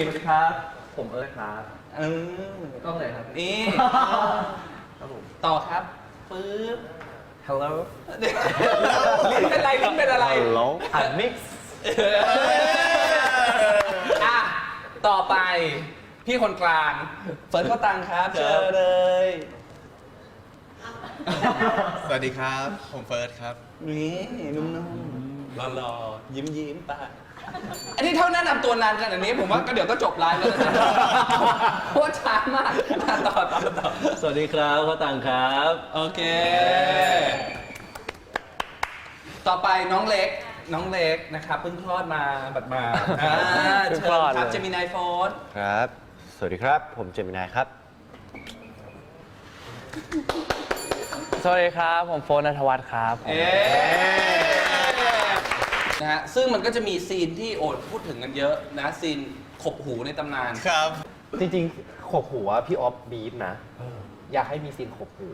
สวัสดีครับ ผมเอิร์ธครับเออต้องเลยครับ นี่ครับผมต่อครับปึ๊บ Hello ลิ้นเป็นไรลิ้นเป็นอะไร Hello อัดมิกซ์อะต่อไป พี่คนกลางเฟิร์สก็ตังครับ เจอเลย สวัสดีครับ ผมเฟิร์สครับ นี่นุ่มๆหล่อๆยิ้มยิ้มๆไป อันนี้เท่าแนะนำตัวนานขนาดนี้ผมว่าก็เดี๋ยวก็จบไลฟ์แล้วนะเพราะว่าช้ามากอะต่อต่อต่อสวัสดีครับข้าวตังครับ โอเค ต่อไปน้องเล็ก น้องเล็กนะครับเพิ่งคลอดมาบัดมาอ่าเพิ่งเชิคลอญดครับเลย เจมินายโฟนครับ สวัสดีครับ ผมเจมินายครับ สวัสดีครับ ผมโฟนนัทวัฒน์ครับ เอ๊ นะฮะซึ่งมันก็จะมีซีนที่โอดพูดถึงกันเยอะนะซีนขบหูในตำนาน ครับ จริงๆขบหัวพี่ออฟบีฟนะอยากให้มีซีนขบหู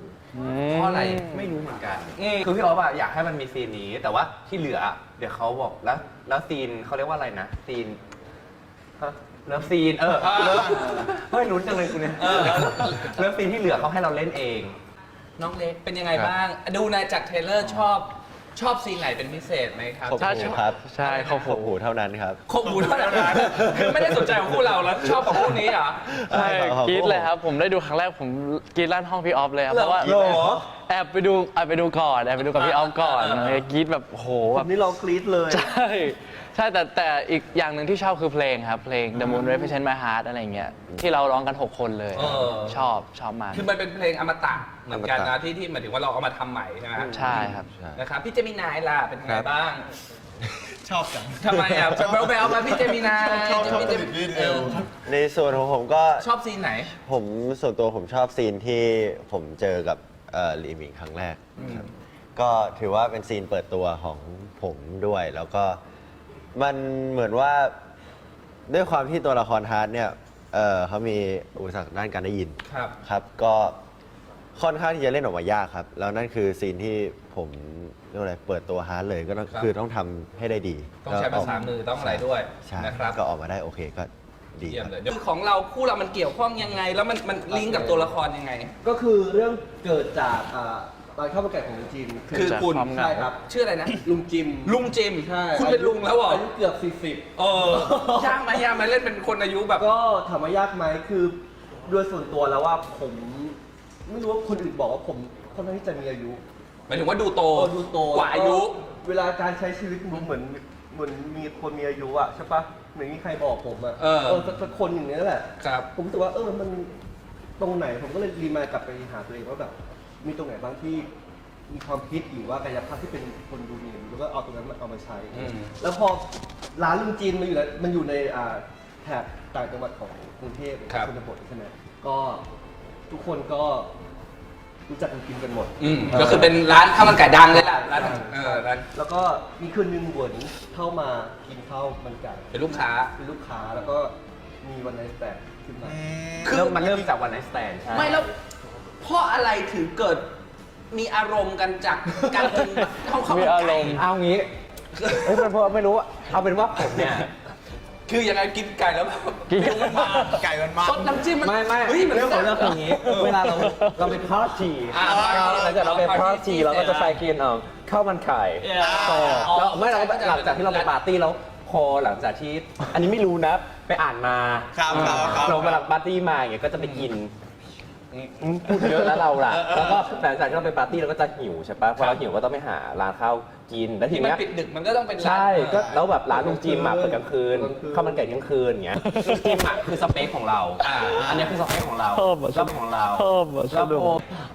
เพราะอะไรไม่รู้เหมือนกันอืม คือพี่ออฟอะอยากให้มันมีซีนนี้ แต่ว่าที่เหลือเดี๋ยวเขาบอกแล้ว แล้วซีนเขาเรียกว่าอะไรนะซีนฮะเลิฟซีนเออเลิฟเฮ้ยลุ้นจังเลยคุณเนี่ยเออเลิฟซีนที่เหลือเขาให้เราเล่นเอง น้องเล็กเป็นยังไงบ้าง ดูในจากเทรลเลอร์ชอบ ชอบซีนไหนเป็นพิเศษไหมครับ ขอบถ้าหูชอบครับ ใช่ขอบหูขบหูเท่านั้นครับขบหูเท่านั้นคือไม่ได้สนใจของคู่เราแล้วชอบของคู่นี้เหรอ ใช่ขอบกรี๊ดผมเลยครับ ผมได้ดูครั้งแรกผมกรี๊ดลั่นห้องพี่ออฟเลยครับเพราะว่าเหรอ แอบไปดูแอบไปดูก่อนแอบไปดูกับพี่ออฟก่อนกรี๊ดแบบโหแบบนี่เรากรี๊ดเลย ใช่ ใช่แต่แต่อีกอย่างหนึ่งที่ชอบคือเพลงครับ เพลง The Moon Represent My Heart อะไรเงี้ยที่เราร้องกัน 6 คนเลย เออ ชอบชอบมาก คือมันเป็นเพลงอมตะเหมือนกันอมนะตะ ที่ที่หมายถึงว่าเราเอามาทำใหม่ใช่ไหมใช่ครับใช่นะครับพี่เจมินายล่ะเป็นยังไงครับบ้างชอบจัง ทำไมอะแบลแบลมาพี่เจมินายชอบชอบพี่เจชอบยืดเอว ในส่วนของผมก็ชอบซีนไหน ผมส่วนตัวผมชอบซีนที่ผมเจอกับเอ่อลีมิงครั้งแรกครับก็ถือว่าเป็นซีนเปิดตัวของผมด้วย แล้วก็ มันเหมือนว่าด้วยความที่ตัวละครฮาร์ดเนี่ยเอ่อเขามีอุปสรรคด้านการได้ยินครับ ครับ ก็ค่อนข้างที่จะเล่นออกมายากครับ แล้วนั่นคือซีนที่ผมเรียกว่าอะไรเปิดตัวฮาร์ดเลยก็ต้องครับ คือต้องทำให้ได้ดีต้องใช้ภาษามือต้องอะไรด้วยใช่นะครับ ก็ออกมาได้โอเคก็ดีเยี่ยคมรับ เลยคือของเราคู่เรามันเกี่ยวข้องยังไง แล้วมันมันลิงก์กับตัวละครยังไง ก็คือเรื่องเกิดจากอ่า ตอนเข้าประกาศของลุงจิมคือคุณจากความเหงาใช่ครับ ชื่ออะไรนะ ลุงจิมลุงจิมใช่คุณเป็นลุงแล้วเหรออายุเกือบเออยากไหมยากไหมเล่นเป็นคนอายุแบบ40ก็ถามว่ายากไหมคือด้วยส่วนตัวแล้วว่าผมไม่รู้ว่าคนอื่นบอกว่าผมค่อนข้างที่จะมีอายุหมายถึงว่าดูโตโตดูโตกว่าอายุ เวลาการใช้ชีวิตมันเหมือนเหมือนมีคนมีอายุอะใช่ปะเหมือนมีใครบอกผมอะเออสักสักคนอย่างนี้แหละ ครับ ผมรู้สึกว่าเออมันตรงไหนผมก็เลยรีมายกลับไปหาตัวเองว่าแบบ มีตรงไหนบ้างที่มีความคิดหรือว่ากายภาพที่เป็นคนดูมีแล้วก็เอาตรงนั้นมาเอามาใช้ อืม แล้วพอร้านลุงจีนมันอยู่แล้วมันอยู่ในอ่าแถบต่างจังหวัดของกรุงเทพครับ ชนบทใช่ไหมก็ทุกคนก็รู้จักกันกินกันหมด อืมก็คือเป็นร้านข้าวมันไก่ดังเลยล่ะร้านเออร้านแล้วก็มีคืนหนึงเหวนเข้ามากินข้าวมันไก่เป็นลูกค้า เป็นลูกค้าแล้วก็มีวันไนท์แต่ขึ้นมา คือ เริ่มมันเริ่มจากวันไนสแตนไม่แล้ว เพราะอะไรถึงเกิดมีอารมณ์กันจากการกินข้าวข้าวมันมีอาไก่รมณ์ เอางี้เอ้ยมันเพราะไม่รู้อะเอาเป็นว่าผมเนี่ย คือยังไงกินไก่แล้วแบบกินฟิลมันมาไก่มันมันซดน้ำจิ้มมันไม่ไม่เฮ้ยมันเรื่องของเรื่องคืออย่างนี้ เวลาเราเราไปทอดทีอ่าหลังจากเราไปทอดทีเราก็จะใส่กินเอ่อข้าวมันไข่ต่อแล้วไม่เราหลังจากที่เราไปปาร์ตี้แล้วพอหลังจากที่ อันนี้ไม่รู้นะ ไปอ่านมาครับครับครับ เราไปหลังปาร์ตี้มาอย่างเงี้ยก็จะไปกินอืม พูดเยอะแล้วเราล่ะ แล้วก็หลังจากที่เราไปปาร์ตี้เราก็จะหิวใช่ปะพอเราหิวก็ต้องไปหาร้านข้าวกิน แล้วทีที่มันเนี้ย ปิดดึกมันก็ต้องเป็นร้านใช่ ก็เออแล้วแบบร้านลุงจิมอะเปิดกลางคืนกลางคืนข้าวมันไก่เที่ยงคืนอย่างเงี้ยลุงจิมอะคือสเปคของเราอ่าอันเนี้ยคือสเปคของเราชอบอะชอบของเราชอบอะแล้วสนุกโอ้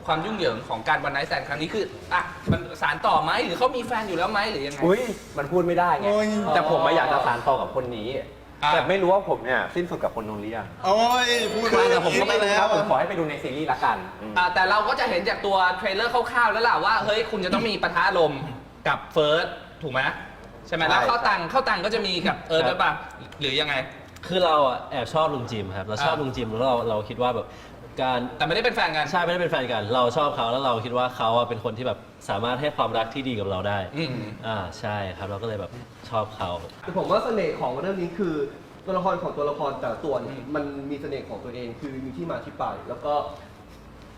ความยุ่งเหยิงของการวันไนท์แซนครั้งนี้คืออะมันสารต่อไหมหรือเขามีแฟนอยู่แล้วไหมหรือยังไง อุ้ยมันพูดไม่ได้ไงโอ้ยแต่ผมมาอยากจะสานต่อกับคนนี้ อ่าแต่ไม่รู้ว่าผมเนี่ยสิ้นสุดกับคนนู้นหรือยังโอ้ยพูดไม่แต่ผมก็ไม่รู้แล้นะวผมขอให้ไปดูในซีรีส์ละกันอืมอ่าแต่เราก็จะเห็นจากตัวเทรลเลอร์คร่าวๆแล้วล่ะว่าเฮ้ยคุณจะต้องมีปะทะลมณ์กับเฟิร์สถูกไหมใช่ไหมแล้วใช่ เข้าตังเข้าตังก็จะมีกับเอิร์ธด้วยป่ะหรือยังไง คือเราอะแอบชอบลุงจิมครับ เราชอบอ่าลุงจิมแล้วเราเราคิดว่าแบบ การแต่ไม่ได้เป็นแฟนกัน ใช่ไม่ได้เป็นแฟนกัน เราชอบเขาแล้วเราคิดว่าเขาอะเป็นคนที่แบบสามารถให้ความรักที่ดีกับเราได้อืม อ่าใช่ครับเราก็เลยแบบชอบเขาแต่ผมว่าเสน่ห์ของเรื่องนี้คือตัวละครของตัวละครแต่ละตัวเนี่ยมันมีเสน่ห์ของตัวเองคือมีที่มาที่ไปแล้วก็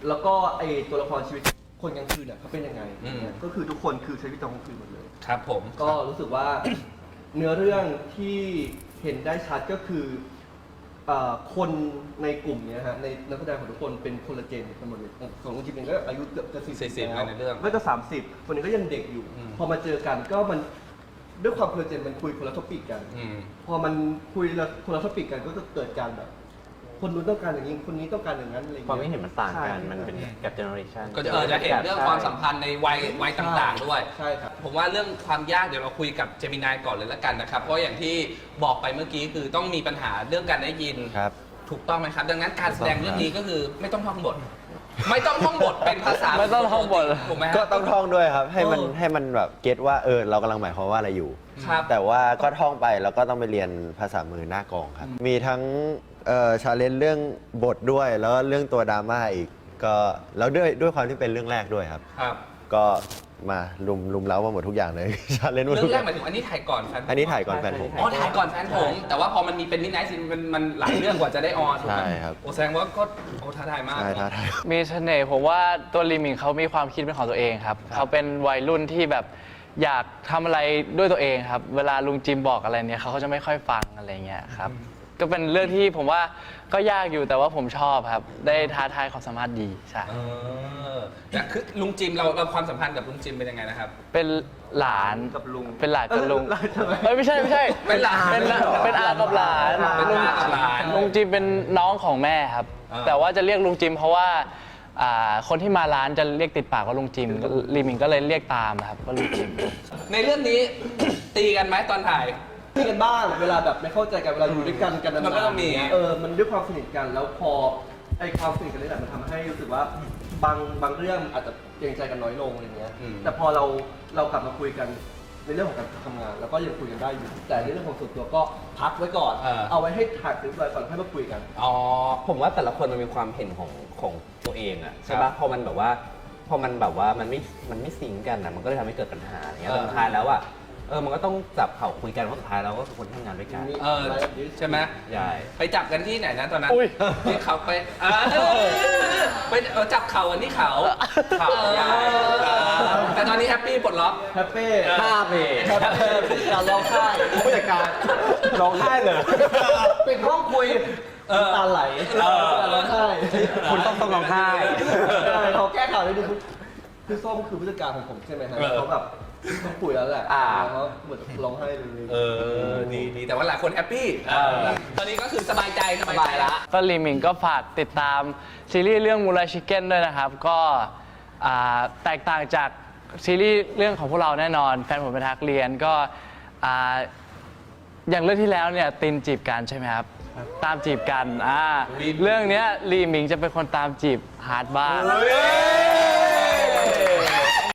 แล้วก็ไอตัวละครชีวิตคนกลางคืนเนี่ยเขาเป็นยังไงอืม ก็คือทุกคนคือใช้ชีวิตตอนกลางคืนหมดเลย ครับผม ก็รู้สึกว่า เนื้อเรื่องที่เห็นได้ชัดก็คือ เอ่อคนในกลุ่มเนี้ยฮะในนักแสดงของทุกคนเป็นคนละเจนกันหมดเลยของคุณจิมเองก็อายุเกือบจะสี่สิบ40แล้วในเรื่องไม่ก็สามสิบคนนี้ก็ยังเด็กอยู่ อืม พอมาเจอกันก็มันด้วยความคนละเจนมันคุยคนละท็อปิกกัน อืม พอมันคุยละคนละท็อปิกกันก็จะเกิดการแบบ คนนู้นต้องการอย่างนี้คนนี้ต้องการอย่างนั้นอะไรอย่างความเงี้ยไม่เห็นมันต่างกัน ใช่ มันเป็นกับเจเนอเรชันก็จะเออจะเห็นเรื่องความสัมพันธ์ในวัยวัยต่างๆด้วย ใช่ครับ ผมว่าเรื่องความยากเดี๋ยวเราคุยกับเจมินายก่อนเลยละกันนะครับ เพราะอย่างที่บอกไปเมื่อกี้คือต้องมีปัญหาเรื่องการได้ยิน ครับ ถูกต้องไหมครับ ดังนั้นการแสดงเรื่องนี้ก็คือไม่ต้องท่องบท ไม่ต้องท่องบทเป็นภาษาไม่ต้องท่องบทถูกไหมฮะ ก็ต้องท่องด้วยครับ ให้มันเออให้มันแบบเก็ตว่าเออเรากำลังหมายความว่าอะไรอยู่ ครับแต่ว่าก็ท่องไปแล้วก็ต้องไปเรียนภาษามือหน้ากองครับ มีทั้ง เอ่อชาเลนจ์เรื่องบทด้วยแล้วก็เรื่องตัวดราม่าอีก ก็แล้วด้วยด้วยความที่เป็นเรื่องแรกด้วยครับ ครับ ก็มาลุมลุมเล้ามาหมดทุกอย่างเลย ชาเลนจ์หมดเรื่อทุงกแรอกย่างหมายถึงอันนี้ถ่ายก่อนแฟนผมอันนี้ถ่ายก่อนแฟนผม อ๋อถ่ายก่อนแฟนผม แต่ว่าพอมันมีเป็นมิดไนท์ซีนมันมันหลายเรื่องกว่าจะได้ออนถูกไหมใช่ครับ โอ้แสดงว่าก็โอ้ท้าทายมาก ใช่ท้าทาย มีเสน่ห์ผมว่าตัวลีมิงเขามีความคิดเป็นของตัวเองครับ เขาเป็นวัยรุ่นที่แบบอยากทำอะไรด้วยตัวเองครับ เวลาลุงจิมบอกอะไรเนี่ยเขาก็จะไม่ค่อยฟังอะไรเงี้ยครับ ก็เป็นเรื่องที่ผมว่าก็ยากอยู่แต่ว่าผมชอบครับ ได้ท้าทายความสามารถดีใช่เออแต่คือลุงจิมเราเราความสัมพันธ์กับลุงจิมเป็นยังไงนะครับ เป็นหลานกับลุงเป็นหลานกับลุงเออทำไมเอ้ยไม่ใช่ไม่ใช่เป็นหลานเป็นเป็นอากับหลานเป็นลุงอากับหลาน ลุงจิมเป็นน้องของแม่ครับ อ่า แต่ว่าจะเรียกลุงจิมเพราะว่าอ่าคนที่มาร้านจะเรียกติดปากว่าลุงจิมลีมิงก็เลยเรียกตามครับว่าลุงจิม ในเรื่องนี้ ตีกันไหมตอนถ่าย มีกันบ้างเวลาแบบไม่เข้าใจกันเวลาอยู่ด้วยกันกันมันก็ต้องมี เออมันด้วยความสนิทกันแล้วพอไอ้ความสนิทกันนี่แหละมันทำให้รู้สึกว่าบางบางเรื่องอาจจะเกรงใจกันน้อยลงอะไรเงี้ย อืม แต่พอเราเรากลับมาคุยกันในเรื่องของการทำงาน แล้วก็ยังคุยกันได้อยู่ แต่ในเรื่องของส่วนตัวก็พักไว้ก่อน เออ เอาไว้ให้ถ่ายเรียบร้อยก่อนให้มาคุยกัน อ๋อผมว่าแต่ละคนมันมีความเห็นของของตัวเองอะใช่ครัปะบพอมันแบบว่า พอมันแบบว่ามันไม่มันไม่ซิงก์กันอะมันก็เลยทำให้เกิดปัญหาอย่างเงี้ยเออแต่สุดท้ายแล้วอะเออมันก็ต้องจับเข่าคุยกันเพราะสุดท้ายเราก็คือคนที่ทำงานด้วยกันเออใช่ไหมใช่ไปจับกันที่ไหนนะตอนนั้นอุ้ยที่เขาไปเออไปเออจับเข่ากันที่เขาเขาใหญ่เออแต่ตอนนี้แฮปปี้ปลดล็อกแฮปปี้ห้าเบรการร้องไห้ผู้จัดการร้องไห้เลยเป็นห้องคุยเออน้ำตาไหลเออร้องไห้คุณต้องต้องร้องไห้ใช่เขาแก้ข่าวได้ดูคือส้มคือผู้จัดการของผมใช่ไหมฮะเออเขาแบบ ต้องคุยแล้วแหละอ่าแล้วเขาเหมือนร้องไห้เลย เออดีดีแต่ว่าหลายคนแฮปปี้เออ ตอนนี้ก็คือสบายใจสบายสบาใจยละ ก็ลีมิงก็ฝากติดตามซีรีส์เรื่องมู l าชิเก้นด้วยนะครับ ก็อ่าแตกต่างจากซีรีส์เรื่องของพวกเราแน่นอน แฟนผมเป็นทักเรียนก็อ่าอย่างเรื่องที่แล้วเนี่ยตินจีบกันใช่ไหมครับ ตามจีบกันอ่าเรื่องเนี้ยลีมิงจะเป็นคนตามจีบฮาร์ดบ้าง เฮ้ย